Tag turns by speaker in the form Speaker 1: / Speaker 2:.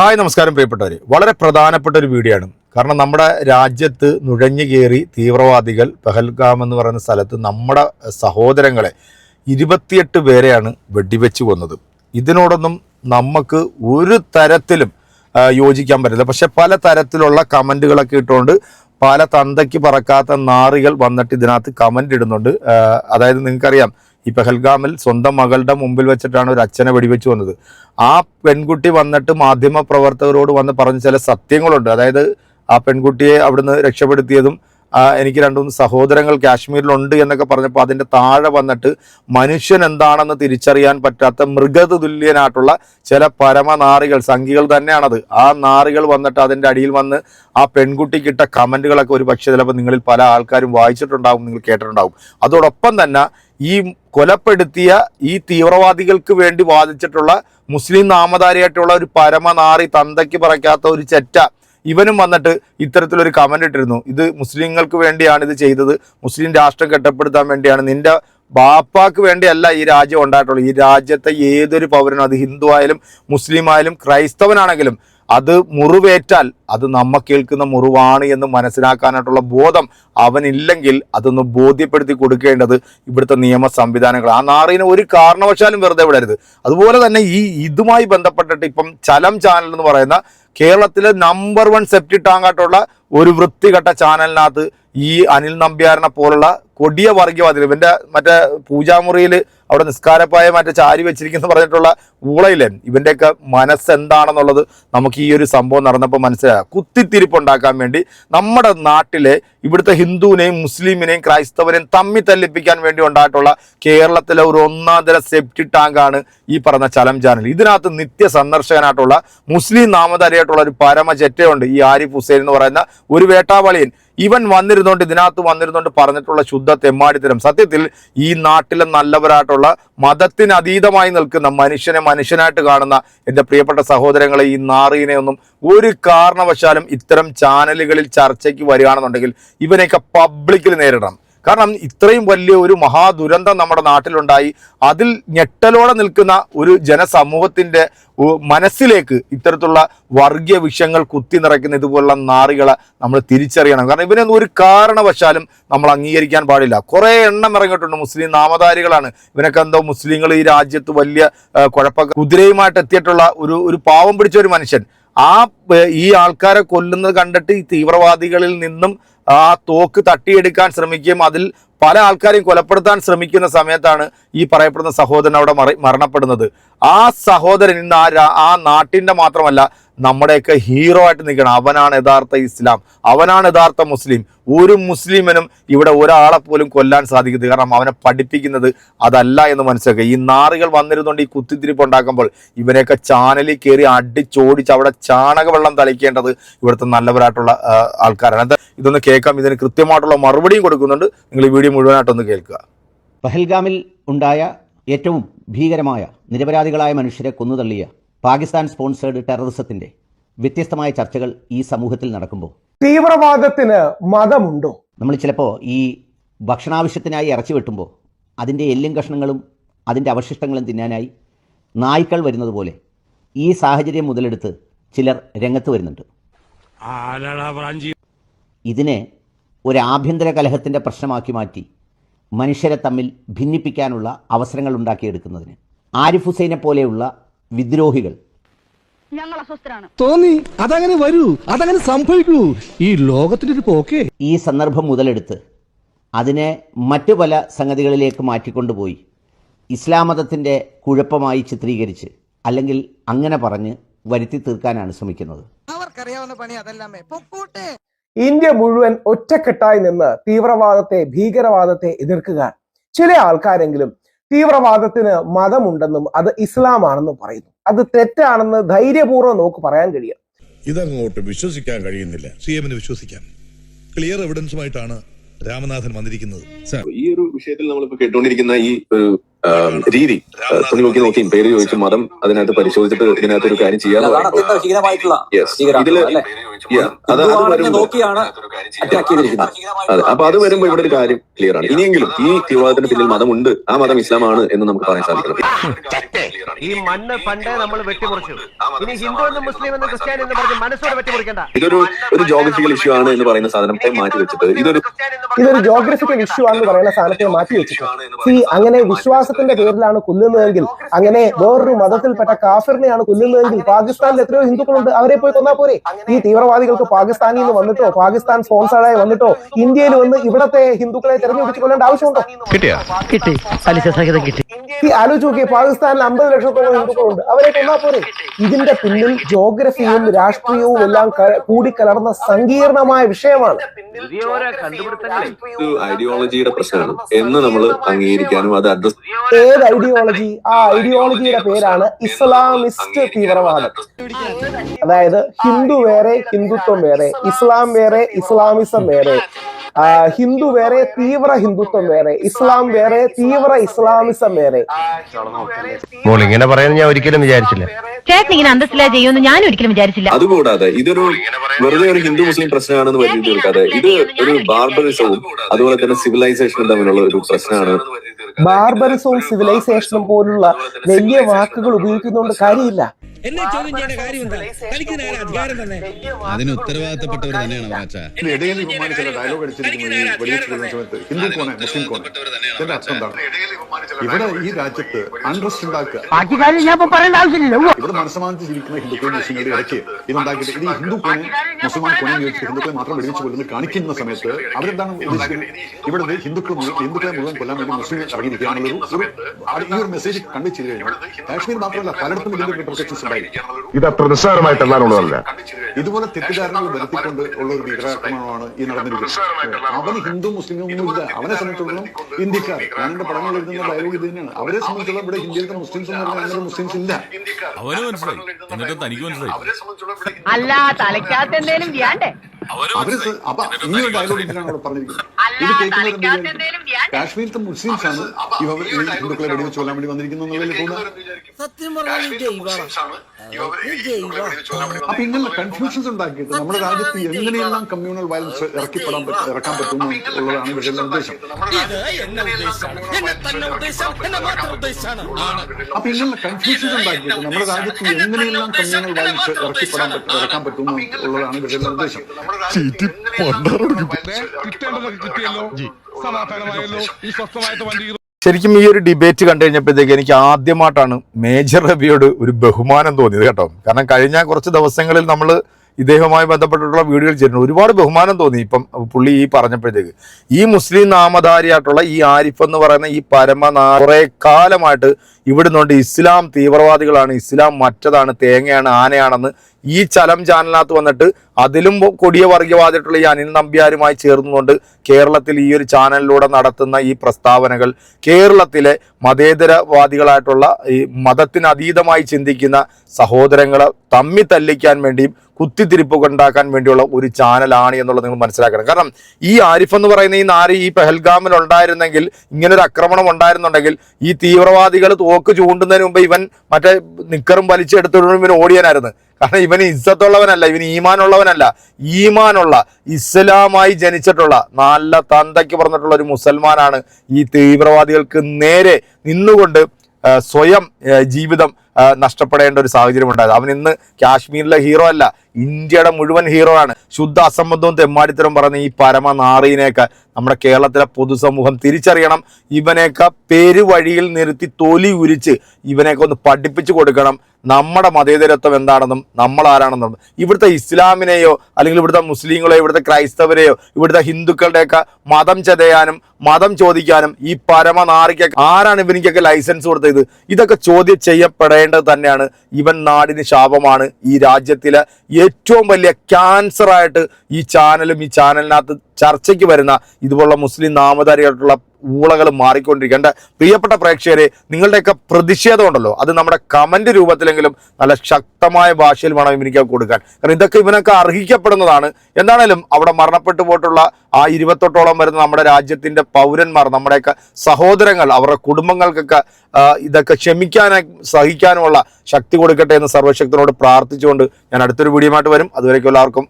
Speaker 1: Hi നമസ്കാരം പ്രിയപ്പെട്ടവർ വളരെ പ്രധാനപ്പെട്ട ഒരു വീഡിയോ ആണ്. കാരണം നമ്മുടെ രാജ്യത്ത് നുഴഞ്ഞു കയറി തീവ്രവാദികൾ പെഹൽഗാം എന്ന് പറയുന്ന സ്ഥലത്ത് നമ്മുടെ സഹോദരങ്ങളെ ഇരുപത്തിയെട്ട് പേരെയാണ് വെടിവെച്ച് കൊന്നത്. ഇതിനോടൊന്നും നമുക്ക് ഒരു തരത്തിലും യോജിക്കാൻ പറ്റില്ല. പക്ഷെ പല തരത്തിലുള്ള കമന്റുകളൊക്കെ ഇട്ടുകൊണ്ട് പല തന്തയ്ക്ക് പറക്കാത്ത നാറികൾ വന്നിട്ട് ഇതിനകത്ത് കമന്റ് ഇടുന്നുണ്ട്. അതായത് നിങ്ങൾക്കറിയാം ഈ പെഹൽഗാമിൽ സ്വന്തം മകളുടെ മുമ്പിൽ വെച്ചിട്ടാണ് ഒരു അച്ഛനെ വെടിവെച്ച് വന്നത് ആ പെൺകുട്ടി വന്നിട്ട് മാധ്യമ പ്രവർത്തകരോട് വന്ന് പറഞ്ഞ ചില സത്യങ്ങളുണ്ട്. അതായത് ആ പെൺകുട്ടിയെ അവിടുന്ന് രക്ഷപ്പെടുത്തിയതും എനിക്ക് രണ്ടു മൂന്ന് സഹോദരങ്ങൾ കാശ്മീരിലുണ്ട് എന്നൊക്കെ പറഞ്ഞപ്പോൾ അതിന്റെ താഴെ വന്നിട്ട് മനുഷ്യൻ എന്താണെന്ന് തിരിച്ചറിയാൻ പറ്റാത്ത മൃഗതുല്യനായിട്ടുള്ള ചില പരമനാറികൾ സംഘികൾ തന്നെയാണത്. ആ നാറികൾ വന്നിട്ട് അതിന്റെ അടിയിൽ വന്ന് ആ പെൺകുട്ടിക്കിട്ട കമന്റുകളൊക്കെ ഒരു പക്ഷേ ചിലപ്പോൾ നിങ്ങളിൽ പല ആൾക്കാരും വായിച്ചിട്ടുണ്ടാവും നിങ്ങൾ കേട്ടിട്ടുണ്ടാവും. അതോടൊപ്പം തന്നെ ഈ കൊലപ്പെടുത്തിയ ഈ തീവ്രവാദികൾക്ക് വേണ്ടി വാദിച്ചിട്ടുള്ള മുസ്ലിം നാമധാരിയായിട്ടുള്ള ഒരു പരമനാറി തന്തയ്ക്ക് പറയ്ക്കാത്ത ഒരു ചെറ്റ ഇവനും വന്നിട്ട് ഇത്തരത്തിലൊരു കമന്റ് ഇട്ടിരുന്നു. ഇത് മുസ്ലിങ്ങൾക്ക് വേണ്ടിയാണ് ഇത് ചെയ്തത്. മുസ്ലിം രാഷ്ട്രം കെട്ടപ്പെടുത്താൻ വേണ്ടിയാണ്. നിന്റെ ബാപ്പാക്ക് വേണ്ടിയല്ല ഈ രാജ്യം ഉണ്ടായിട്ടുള്ളത്. ഈ രാജ്യത്തെ ഏതൊരു പൗരനും അത് ഹിന്ദു ആയാലും മുസ്ലിം ആയാലും ക്രൈസ്തവനാണെങ്കിലും അത് മുറിവേറ്റാൽ അത് നമ്മ കേൾക്കുന്ന മുറിവാണ് എന്ന് മനസ്സിലാക്കാനായിട്ടുള്ള ബോധം അവനില്ലെങ്കിൽ അതൊന്ന് ബോധ്യപ്പെടുത്തി കൊടുക്കേണ്ടത് ഇവിടുത്തെ നിയമ സംവിധാനങ്ങൾ. ആ നാറിനെ ഒരു കാരണവശാലും വെറുതെ വിടരുത്. അതുപോലെ തന്നെ ഈ ഇതുമായി ബന്ധപ്പെട്ടിട്ട് ഇപ്പം ചലം ചാനൽ എന്ന് പറയുന്ന കേരളത്തിലെ നമ്പർ വൺ സെപ്റ്റി ഒരു വൃത്തികെട്ട ചാനലിനകത്ത് ഈ അനിൽ നമ്പ്യാരനെ പോലുള്ള കൊടിയ വർഗീയവാദികൾ ഇവന്റെ മറ്റേ പൂജാമുറിയിൽ അവിടെ നിസ്കാരപ്പായ മറ്റേ ചാരി വെച്ചിരിക്കുന്നു പറഞ്ഞിട്ടുള്ള ഊളയില്ലേ ഇവന്റെയൊക്കെ മനസ്സ് എന്താണെന്നുള്ളത് നമുക്ക് ഈ ഒരു സംഭവം നടന്നപ്പോൾ മനസ്സിലായി. കുത്തിത്തിരിപ്പുണ്ടാക്കാൻ വേണ്ടി നമ്മുടെ നാട്ടിലെ ഇവിടുത്തെ ഹിന്ദുവിനെയും മുസ്ലിമിനെയും ക്രൈസ്തവനെയും തമ്മി തല്ലിപ്പിക്കാൻ വേണ്ടി ഉണ്ടായിട്ടുള്ള കേരളത്തിലെ ഒരു ഒന്നാം തര സെപ്റ്റി ടാങ്കാണ് ഈ പറഞ്ഞ ചലം ചാനൽ. ഇതിനകത്ത് നിത്യ സന്ദർശകനായിട്ടുള്ള മുസ്ലിം നാമധാരിയായിട്ടുള്ള ഒരു പരമ ചെറ്റയുണ്ട് ഈ ആരിഫ് ഹുസൈൻ എന്ന് പറയുന്ന ഒരു വേട്ടാവളിയൻ. ഇവൻ വന്നിരുന്നോണ്ട് ഇതിനകത്ത് വന്നിരുന്നോണ്ട് പറഞ്ഞിട്ടുള്ള ശുദ്ധ തെമ്മാടിത്തരം സത്യത്തിൽ ഈ നാട്ടിലെ നല്ലവരായിട്ടുള്ള മതത്തിന് അതീതമായി നിൽക്കുന്ന മനുഷ്യനെ മനുഷ്യനായിട്ട് കാണുന്ന എന്റെ പ്രിയപ്പെട്ട സഹോദരങ്ങളെ ഈ നാറീനെ ഒന്നും ഒരു കാരണവശാലും ഇത്തരം ചാനലുകളിൽ ചർച്ചയ്ക്ക് വരികയാണെന്നുണ്ടെങ്കിൽ ഇവനെയൊക്കെ പബ്ലിക്കിൽ നേരിടണം. കാരണം ഇത്രയും വലിയ ഒരു മഹാദുരന്തം നമ്മുടെ നാട്ടിലുണ്ടായി. അതിൽ ഞെട്ടലോടെ നിൽക്കുന്ന ഒരു ജനസമൂഹത്തിന്റെ മനസ്സിലേക്ക് ഇത്തരത്തിലുള്ള വർഗീയ വിഷയങ്ങൾ കുത്തി നിറയ്ക്കുന്ന ഇതുപോലുള്ള നാറികളെ നമ്മൾ തിരിച്ചറിയണം. കാരണം ഇവനൊന്നും ഒരു കാരണവശാലും നമ്മൾ അംഗീകരിക്കാൻ പാടില്ല. കുറേ എണ്ണം ഇറങ്ങിയിട്ടുണ്ട് മുസ്ലിം നാമധാരികളാണ്. ഇവനൊക്കെ എന്തോ മുസ്ലിങ്ങൾ ഈ രാജ്യത്ത് വലിയ കുഴപ്പ കുതിരയുമായിട്ട് എത്തിയിട്ടുള്ള ഒരു ഒരു പാവം പിടിച്ച ഒരു മനുഷ്യൻ. ആ ഈ ആൾക്കാരെ കൊല്ലുന്നത് കണ്ടിട്ട് ഈ തീവ്രവാദികളിൽ നിന്നും ആ തോക്ക് തട്ടിയെടുക്കാൻ ശ്രമിക്കുകയും അതിൽ പല ആൾക്കാരെയും കൊലപ്പെടുത്താൻ ശ്രമിക്കുന്ന സമയത്താണ് ഈ പറയപ്പെടുന്ന സഹോദരൻ അവിടെ മരണപ്പെടുന്നത്. ആ സഹോദരൻ ഇന്ന് ആ ആ നാട്ടിന്റെ മാത്രമല്ല നമ്മുടെയൊക്കെ ഹീറോ ആയിട്ട് നിൽക്കണം. അവനാണ് യഥാർത്ഥ ഇസ്ലാം. അവനാണ് യഥാർത്ഥ മുസ്ലിം. ഒരു മുസ്ലിമിനും ഇവിടെ ഒരാളെ പോലും കൊല്ലാൻ സാധിക്കുന്നത് കാരണം അവനെ പഠിപ്പിക്കുന്നത് അതല്ല എന്ന് മനസ്സിലാക്കുക. ഈ നാറുകൾ വന്നിരുന്നുകൊണ്ട് ഈ കുത്തിത്തിരിപ്പ് ഉണ്ടാക്കുമ്പോൾ ഇവരെയൊക്കെ ചാനലിൽ കയറി അടിച്ചോടിച്ച് അവിടെ ചാണകവെള്ളം തളിക്കേണ്ടത് ഇവിടുത്തെ നല്ലവരായിട്ടുള്ള ആൾക്കാരാണ്. ഇതൊന്ന് കേൾക്കാം. ഇതിന് കൃത്യമായിട്ടുള്ള മറുപടിയും കൊടുക്കുന്നുണ്ട്. നിങ്ങൾ ഈ വീഡിയോ മുഴുവനായിട്ടൊന്ന് കേൾക്കുക.
Speaker 2: പഹൽഗാമിൽ ഉണ്ടായ ഏറ്റവും ഭീകരമായ നിരപരാധികളായ മനുഷ്യരെ കൊന്നുതള്ളിയ പാകിസ്ഥാൻ സ്പോൺസേഡ് ടെററിസത്തിന്റെ വ്യത്യസ്തമായ ചർച്ചകൾ ഈ സമൂഹത്തിൽ നടക്കുമ്പോൾ.
Speaker 3: തീവ്രവാദത്തിന് മതമുണ്ടോ?
Speaker 2: നമ്മൾ ചിലപ്പോൾ ഈ ഭക്ഷണാവശ്യത്തിനായി ഇറച്ചി വെട്ടുമ്പോൾ അതിന്റെ എല്ലും കഷ്ണങ്ങളും അതിന്റെ അവശിഷ്ടങ്ങളും തിന്നാനായി നായ്ക്കൾ വരുന്നത് പോലെ ഈ സാഹചര്യം മുതലെടുത്ത് ചിലർ രംഗത്ത് വരുന്നുണ്ട്. ഇതിനെ ഒരു ആഭ്യന്തര കലഹത്തിന്റെ പ്രശ്നമാക്കി മാറ്റി മനുഷ്യരെ തമ്മിൽ ഭിന്നിപ്പിക്കാനുള്ള അവസരങ്ങൾ ഉണ്ടാക്കിയെടുക്കുന്നതിന്. ആരിഫ് ഹുസൈനെ പോലെയുള്ള വിദ്രോഹികൾ.
Speaker 4: ഞങ്ങൾ അസ്വസ്ഥരാണ്.
Speaker 5: തോന്നി അതങ്ങനെ വരൂ അതങ്ങനെ സംഭവിക്കൂ. ഈ ലോകത്തിന്റെ ഒരു പോക്കേ.
Speaker 2: ഈ സന്ദർഭം മുതലെടുത്ത് അതിനെ മറ്റു പല സംഗതികളിലേക്ക് മാറ്റിക്കൊണ്ടുപോയി. ഇസ്ലാം മതത്തിന്റെ കുഴപ്പമായി ചിത്രീകരിച്ച് അല്ലെങ്കിൽ അങ്ങനെ പറഞ്ഞ് വരുത്തി തീർക്കാനാണ് ശ്രമിക്കുന്നത്.
Speaker 6: അവർക്കറിയാവുന്ന പണി അതല്ലാമേ. പൊക്കൂട്ടെ.
Speaker 3: ഇന്ത്യ മുഴുവൻ ഒറ്റക്കെട്ടായി നിന്ന് തീവ്രവാദത്തെ ഭീകരവാദത്തെ എതിർക്കുക ചില ആൾക്കാരെങ്കിലും തീവ്രവാദത്തിന് മതമുണ്ടെന്നും അത് ഇസ്ലാമാണെന്നും പറയുന്നു. അത് തെറ്റാണെന്ന് ധൈര്യപൂർവം നമുക്ക് പറയാൻ കഴിയും.
Speaker 7: ഇതങ്ങോട്ട് വിശ്വസിക്കാൻ കഴിയുന്നില്ല.
Speaker 8: സി എമ്മിന് വിശ്വസിക്കാം. ക്ലിയർ എവിഡൻസുമായിട്ടാണ് രാമനാഥൻ വന്നിരിക്കുന്നത്.
Speaker 9: ഈ ഒരു വിഷയത്തിൽ നമ്മളിപ്പോ കേട്ടുകൊണ്ടിരിക്കുന്ന ഈ ഒരു രീതി. തുണി നോക്കി നോക്കിയും പേര് ചോദിച്ചു മതം അതിനകത്ത് പരിശോധിച്ചിട്ട് ഇതിനകത്ത് ഒരു കാര്യം ചെയ്യാൻ. അത് വരുമ്പോൾ അപ്പൊ അത് വരുമ്പോ ഇവിടെ ഒരു കാര്യം ക്ലിയർ ആണ്. ഇനിയെങ്കിലും ഈ തീവ്രവാദത്തിന് പിന്നിൽ മതമുണ്ട് ആ മതം ഇസ്ലാമാണ് എന്ന് നമുക്ക് പറയാൻ സാധിക്കണം.
Speaker 10: ഈ മണ്ണ് പണ്ടേ നമ്മൾ വെട്ടിമുറിച്ചു. ഇനി ഹിന്ദു എന്ന് മുസ്ലിം എന്ന് ക്രിസ്ത്യാനി എന്ന് പറഞ്ഞ് മനസ്സോടെ വെട്ടിമുറിക്കണ്ട.
Speaker 9: ഇതൊരു ഒരു ജോഗ്രഫിക്കൽ ഇഷ്യൂ ആണ് എന്ന് പറയുന്ന സാധനത്തെ മാറ്റി വെച്ചിട്ട് ഇതൊരു
Speaker 3: ഇതൊരു ജോഗ്രഫിക്കൽ ഇഷ്യൂ ആണെന്ന് പറയുന്ന സാധനത്തെ മാറ്റി വെച്ചിട്ട്. അങ്ങനെ അങ്ങനെ വിശ്വാസത്തിന്റെ പേരിലാണ് കൊല്ലുന്നതെങ്കിൽ അങ്ങനെ വേറൊരു മതത്തിൽപ്പെട്ട കാഫിറിനെയാണ് കൊല്ലുന്നതെങ്കിൽ പാകിസ്ഥാനിൽ എത്രയോ ഹിന്ദുക്കളുണ്ട് അവരെ പോയി കൊന്നാൽ പോരെ ഈ തീവ്രവാദികൾക്ക് പാകിസ്ഥാനിൽ നിന്ന് വന്നിട്ടോ പാകിസ്ഥാൻ സ്പോൺസേഡായി വന്നിട്ടോ ഇന്ത്യയിൽ വന്ന് ഇവിടത്തെ ഹിന്ദുക്കളെ തെരഞ്ഞെടുപ്പിച്ച് കൊല്ലേണ്ട ആവശ്യമുണ്ടോ ഈ ആലോചിച്ച് നോക്കിയ പാകിസ്ഥാനിൽ അമ്പത് ലക്ഷത്തോളം ഹിന്ദുക്കളുണ്ട് അവരെ കൊന്നാൽ പോരെ ഇതിന്റെ പിന്നിൽ ജോഗ്രഫിയും രാഷ്ട്രീയവും എല്ലാം കൂടി കലർന്ന സങ്കീർണമായ വിഷയമാണ്
Speaker 9: ഐഡിയോളജിയുടെ പ്രശ്നമാണ് എന്ന് നമ്മൾ അംഗീകരിക്കാനും അത് അഡ്രസ്
Speaker 3: ഏത് ഐഡിയോളജി ആ ഐഡിയോളജിയുടെ പേരാണ് ഇസ്ലാമിസ്റ്റ് തീവ്രവാദം. അതായത് ഹിന്ദു വേറെ ഹിന്ദുത്വം വേറെ ഇസ്ലാം വേറെ ഇസ്ലാമിസം വേറെ. ഹിന്ദു വേറെ തീവ്ര ഹിന്ദുത്വം വേറെ ഇസ്ലാം വേറെ തീവ്ര ഇസ്ലാമിസം വേറെ.
Speaker 10: ഇങ്ങനെ പറയുന്നത് ഞാൻ ഒരിക്കലും വിചാരിച്ചില്ല.
Speaker 4: ചേട്ടൻ ഇങ്ങനെ അന്തസ്സിലാ ചെയ്യുമെന്ന് ഞാൻ ഒരിക്കലും വിചാരിച്ചില്ല.
Speaker 9: അതുകൂടാതെ ഇതൊരു വെറുതെ ഒരു ഹിന്ദു മുസ്ലിം പ്രശ്നമാണെന്ന് പറഞ്ഞിട്ട് തീർക്കാതെ ഇത് ഒരു ബാർബറിസവും അതുപോലെ തന്നെ സിവിലൈസേഷനും തമ്മിലുള്ള ഒരു പ്രശ്നമാണ്.
Speaker 3: ബാർബറിസവും സിവിലൈസേഷനും പോലുള്ള വലിയ വാക്കുകൾ ഉപയോഗിക്കുന്നതുകൊണ്ട് കാര്യമില്ല.
Speaker 8: എന്നെ ചോദ്യം ചെയ്യേണ്ട കാര്യം എന്താ തനിക്ക് നേരെ അധികാരം തന്നെ. അതിന് ഉത്തരവാദിത്തപ്പെട്ടവർ തന്നെയാണ് വാച്ച
Speaker 7: ഇടയിൽ ബഹുമാനിച്ച ഡയലോഗ് അടിച്ചിരിക്കുന്ന ഈ സമയത്ത് ഹിന്ദു കോണെ മുസ്ലിം കോണെ ഇതിന്റെ അർത്ഥം എന്താണ്? ഇവിടെ ഈ രാജ്യത്ത് അൺട്രസ്റ്റ് ഉണ്ടാക്കുക.
Speaker 10: ബാക്കി കാര്യം ഞാൻ ഇപ്പൊ പറയേണ്ട ആവശ്യമില്ല.
Speaker 7: ഇവിടെ മനസ്സമാനത്തിൽ ജീവിക്കുന്ന ഹിന്ദുക്കളും മുസ്ലിങ്ങളുടെ ഇടയ്ക്ക് ഇതുണ്ടാക്കിയിട്ട് ഇത് ഹിന്ദു കോണെ മുസ്ലിമാൻ കോണെ ചോദിച്ചിട്ട് ഹിന്ദുക്കളെ മാത്രം വെടിവെച്ച് കൊല്ലുന്നത് കാണിക്കുന്ന സമയത്ത് അവരെന്താണ് ഉദ്ദേശിക്കുന്നത്? ഇവിടെ ഹിന്ദുക്കൾ ഹിന്ദുക്കളെ മുഴുവൻ കൊല്ലാൻ വേണ്ടി മുസ്ലിം ഇറങ്ങിയിരിക്കുകയാണുള്ളൊരു ഒരു ഈ ഒരു മെസ്സേജ് കൺവേ ചെയ്ത് കഴിഞ്ഞാൽ കാശ്മീർ മാത്രമല്ല പലയിടത്തും ഇതിന്റെ ഉണ്ടായി
Speaker 8: ഇത് അത്ര നിസ്സാരമായിട്ടല്ലാന്നുള്ളതല്ല
Speaker 7: ഇതുപോലെ തെറ്റിദ്ധാരണകൾ വരുത്തിക്കൊണ്ട് ഉള്ള ഒരു ഭീകരാക്രമണമാണ് ഈ നടന്നിരിക്കുന്നത്. അവന് ഹിന്ദു മുസ്ലിം ഒന്നുമില്ല അവനെ സംബന്ധിച്ചിടത്തോളം ഇന്ത്യക്കാർ ഞാനെന്റെ പടങ്ങൾ എഴുതുന്ന ഡയലോഗ് ഇത് തന്നെയാണ് അവരെ സംബന്ധിച്ചിടത്തോളം ഇവിടെ ഇന്ത്യയിലത്തെ മുസ്ലിംസ് എന്ന് പറഞ്ഞാൽ അങ്ങനെ മുസ്ലിംസ് ഇല്ല
Speaker 8: അവന് മനസ്സിലായി എന്നിട്ട് തനിക്ക് മനസ്സിലായി
Speaker 4: അല്ല തലയ്ക്കകത്ത് എന്തേലും വ്യാണ്ടേ?
Speaker 7: അവർ അപ്പൊ ഈ ഒരു ഡയലോഗ് ഇതിനാണ് പറഞ്ഞിരിക്കുന്നത്. ഇത് കേൾക്കുന്നവർ കാശ്മീരിലത്തെ മുസ്ലിംസ് ആണ് ഇവ ഹിന്ദുക്കളെ വെടിവെച്ച് കൊല്ലാൻ വേണ്ടി വന്നിരിക്കുന്നു
Speaker 6: സത്യം പറഞ്ഞാൽ
Speaker 7: അപ്പൊ ഇങ്ങനെ കൺഫ്യൂഷൻസ് ഉണ്ടാക്കിയിട്ട് നമ്മുടെ രാജ്യത്ത് എങ്ങനെയെല്ലാം കമ്മ്യൂണൽ വയലൻസ് ഇറക്കിപ്പെടാൻ പറ്റും ഇറക്കാൻ പറ്റും എന്നുള്ളതാണ് ഇവരുടെ ഉദ്ദേശം അപ്പൊ ഇങ്ങനെ കൺഫ്യൂഷൻസ് ഉണ്ടാക്കിയിട്ട് നമ്മുടെ രാജ്യത്ത് എങ്ങനെയെല്ലാം കമ്മ്യൂണൽ വയലൻസ് ഇറക്കിപ്പെടാൻ പറ്റും ഇറക്കാൻ പറ്റും എന്നുള്ളതാണ് ഇവരുടെ ഉദ്ദേശം
Speaker 5: കിട്ടേണ്ടതൊക്കെ കിട്ടിയല്ലോ? സമാധാനമായല്ലോ? ഈ സ്വസ്ഥമായിട്ട് വണ്ടി
Speaker 1: ശരിക്കും ഈ ഒരു ഡിബേറ്റ് കണ്ടു കഴിഞ്ഞപ്പോഴത്തേക്ക് എനിക്ക് ആദ്യമായിട്ടാണ് മേജർ റബിയോട് ഒരു ബഹുമാനം തോന്നിയത് കേട്ടോ. കാരണം കഴിഞ്ഞ കുറച്ച് ദിവസങ്ങളിൽ നമ്മൾ ഇദ്ദേഹവുമായി ബന്ധപ്പെട്ടിട്ടുള്ള വീഡിയോയിൽ ചേരുന്നു ഒരുപാട് ബഹുമാനം തോന്നി ഇപ്പം പുള്ളി ഈ പറഞ്ഞപ്പോഴത്തേക്ക്. ഈ മുസ്ലിം നാമധാരിയായിട്ടുള്ള ഈ ആരിഫ് എന്ന് പറയുന്ന ഈ പരമനാ കുറേ കാലമായിട്ട് ഇവിടുന്നുണ്ട്. ഇസ്ലാം തീവ്രവാദികളാണ്. ഇസ്ലാം മറ്റതാണ്. തേങ്ങയാണ് ആനയാണെന്ന് ഈ ചലം ചാനലിനകത്ത് വന്നിട്ട് അതിലും കൊടിയ വർഗീയവാദിയായിട്ടുള്ള ഈ അനിൽ നമ്പ്യാരുമായി ചേർന്നുകൊണ്ട് കേരളത്തിൽ ഈ ഒരു ചാനലിലൂടെ നടത്തുന്ന ഈ പ്രസ്താവനകൾ കേരളത്തിലെ മതേതരവാദികളായിട്ടുള്ള ഈ മതത്തിന് അതീതമായി ചിന്തിക്കുന്ന സഹോദരങ്ങളെ തമ്മി തല്ലിക്കാൻ വേണ്ടിയും കുത്തിത്തിരിപ്പുകൾ ഉണ്ടാക്കാൻ വേണ്ടിയുള്ള ഒരു ചാനലാണ് എന്നുള്ളത് നിങ്ങൾ മനസ്സിലാക്കണം. കാരണം ഈ ആരിഫ് എന്ന് പറയുന്ന ഈ നാരി ഈ പെഹൽഗാമിൽ ഉണ്ടായിരുന്നെങ്കിൽ ഇങ്ങനൊരു ആക്രമണം ഉണ്ടായിരുന്നുണ്ടെങ്കിൽ ഈ തീവ്രവാദികൾ തോക്ക് ചൂണ്ടുന്നതിന് മുമ്പ് ഇവൻ മറ്റേ നിക്കറും വലിച്ചെടുത്തിട്ട് ഇവൻ ഓടിയനായിരുന്നു. കാരണം ഇവന് ഇസ്സത്തുള്ളവനല്ല ഇവന് ഈമാനുള്ളവനല്ല. ഈമാനുള്ള ഇസ്ലാമായി ജനിച്ചിട്ടുള്ള നല്ല തന്തയ്ക്ക് പറഞ്ഞിട്ടുള്ള ഒരു മുസൽമാനാണ് ഈ തീവ്രവാദികൾക്ക് നേരെ നിന്നുകൊണ്ട് സ്വയം ജീവിതം നഷ്ടപ്പെടേണ്ട ഒരു സാഹചര്യം ഉണ്ടായത് അവൻ ഇന്ന് കാശ്മീരിലെ ഹീറോ അല്ല. ഇന്ത്യയുടെ മുഴുവൻ ഹീറോ ആണ്. ശുദ്ധ അസംബന്ധവും തെമ്മാടിത്തരം പറഞ്ഞ ഈ പരമനാറിനെയൊക്കെ നമ്മുടെ കേരളത്തിലെ പൊതുസമൂഹം തിരിച്ചറിയണം. ഇവനെയൊക്കെ പെരുവഴിയിൽ നിർത്തി തൊലി ഉരിച്ച് ഇവനെയൊക്കെ ഒന്ന് പഠിപ്പിച്ചു കൊടുക്കണം. നമ്മുടെ മതേതരത്വം എന്താണെന്നും നമ്മൾ ആരാണെന്നും. ഇവിടുത്തെ ഇസ്ലാമിനെയോ അല്ലെങ്കിൽ ഇവിടുത്തെ മുസ്ലിങ്ങളെയോ ഇവിടുത്തെ ക്രൈസ്തവരെയോ ഇവിടുത്തെ ഹിന്ദുക്കളുടെയൊക്കെ മതം ചതയാനും മതം ചോദിക്കാനും ഈ പരമനാറിക്കൊക്കെ ആരാണ് ഇവനിക്കൊക്കെ ലൈസൻസ് കൊടുത്തത്? ഇതൊക്കെ ചോദ്യം ചെയ്യപ്പെടേണ്ടത് തന്നെയാണ്. ഇവൻ നാടിന് ശാപമാണ് ഈ രാജ്യത്തിലെ ഏറ്റവും വലിയ ക്യാൻസർ ആയിട്ട് ഈ ചാനലും ഈ ചാനലിനകത്ത് ചർച്ചയ്ക്ക് വരുന്ന ഇതുപോലുള്ള മുസ്ലിം നാമധാരിയായിട്ടുള്ള ഊളകൾ മാറിക്കൊണ്ടിരിക്കുക എന്റെ പ്രിയപ്പെട്ട പ്രേക്ഷകരെ നിങ്ങളുടെയൊക്കെ പ്രതിഷേധം ഉണ്ടല്ലോ. അത് നമ്മുടെ കമന്റ് രൂപത്തിലെങ്കിലും നല്ല ശക്തമായ ഭാഷയിൽ വേണം ഇവനിക്ക് കൊടുക്കാൻ. കാരണം ഇതൊക്കെ ഇവനൊക്കെ അർഹിക്കപ്പെടുന്നതാണ്. എന്താണേലും അവിടെ മരണപ്പെട്ടു പോയിട്ടുള്ള ആ ഇരുപത്തെട്ടോളം വരുന്ന നമ്മുടെ രാജ്യത്തിന്റെ പൗരന്മാർ നമ്മുടെയൊക്കെ സഹോദരങ്ങൾ അവരുടെ കുടുംബങ്ങൾക്കൊക്കെ ഇതൊക്കെ ക്ഷമിക്കാനും സഹിക്കാനുമുള്ള ശക്തി കൊടുക്കട്ടെ എന്ന് സർവശക്തനോട് പ്രാർത്ഥിച്ചുകൊണ്ട് ഞാൻ അടുത്തൊരു വീഡിയോയുമായിട്ട് വരും. അതുവരേക്കും എല്ലാവർക്കും